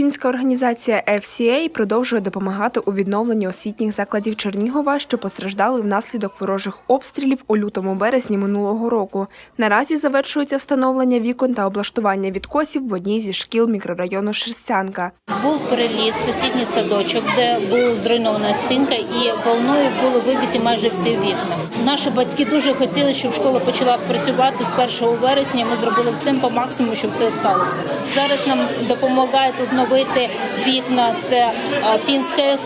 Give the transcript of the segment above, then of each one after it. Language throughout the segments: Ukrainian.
Фінська організація FCA продовжує допомагати у відновленні освітніх закладів Чернігова, що постраждали внаслідок ворожих обстрілів у лютому-березні минулого року. Наразі завершується встановлення вікон та облаштування відкосів в одній зі шкіл мікрорайону Шерстянка. Був переліт сусідній садочок, де була зруйнована стінка, і волною були вибиті майже всі вікна. Наші батьки дуже хотіли, щоб школа почала працювати з 1 вересня. Ми зробили все по максимуму, щоб це сталося. Зараз нам допомагають відновити вікна. Це е, фінська е,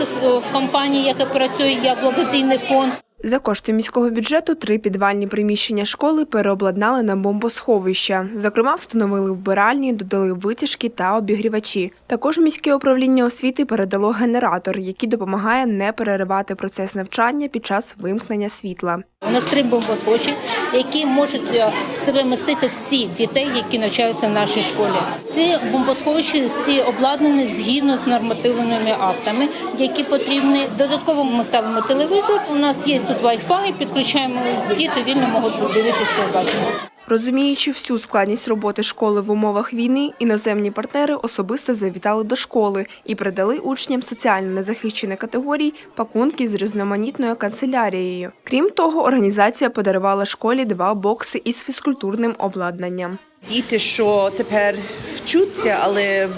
компанія, яка працює як благодійний фонд. За кошти міського бюджету три підвальні приміщення школи переобладнали на бомбосховища. Зокрема, встановили вбиральні, додали витяжки та обігрівачі. Також міське управління освіти передало генератор, який допомагає не переривати процес навчання під час вимкнення світла. У нас три бомбосховища, які можуть е, себе містити всі дітей, які навчаються в нашій школі. Ці бомбосховища всі обладнані згідно з нормативними актами, які потрібні. Додатково ми ставимо телевізор. У нас є тут Wi-Fi, підключаємо діти вільно можуть дивитися телебачення. Розуміючи всю складність роботи школи в умовах війни, іноземні партнери особисто завітали до школи і передали учням соціально незахищених категорій пакунки з різноманітною канцелярією. Крім того, організація подарувала школі два бокси із фізкультурним обладнанням. Діти, що тепер вчуться, але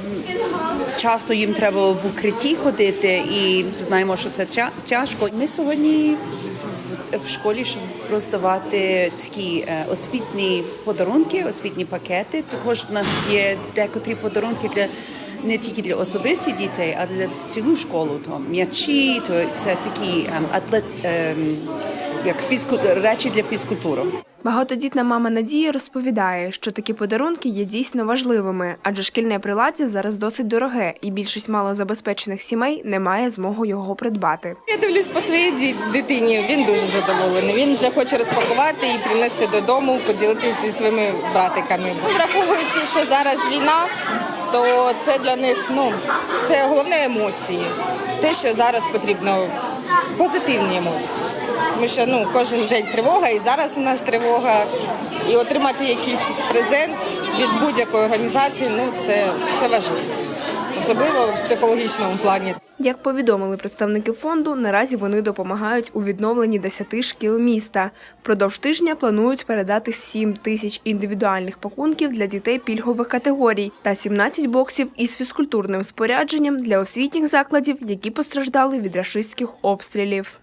часто їм треба в укритті ходити, і знаємо, що це тя- тяжко. Ми сьогодні в, школі, щоб роздавати такі е, освітні подарунки, освітні пакети. Також в нас є декотрі подарунки для. Не тільки для особистих дітей, а для цілу школу. То м'ячі, то це такі ем, атлет, ем, як фізку, речі для фізкультури. Багатодітна мама Надія розповідає, що такі подарунки є дійсно важливими, адже шкільне приладдя зараз досить дороге, і більшість малозабезпечених сімей не має змогу його придбати. Я дивлюсь по своїй ді- дитині. Він дуже задоволений. Він вже хоче розпакувати і принести додому, поділитися зі своїми братиками. Враховуючи, що зараз війна, то це для них ну це головне емоції. Те, що зараз потрібно позитивні емоції. Тому що ну кожен день тривога, і зараз у нас тривога. І отримати якийсь презент від будь-якої організації ну це, це важливо, особливо в психологічному плані. Як повідомили представники фонду, наразі вони допомагають у відновленні 10 шкіл міста. Впродовж тижня планують передати 7 тисяч індивідуальних пакунків для дітей пільгових категорій та 17 боксів із фізкультурним спорядженням для освітніх закладів, які постраждали від рашистських обстрілів.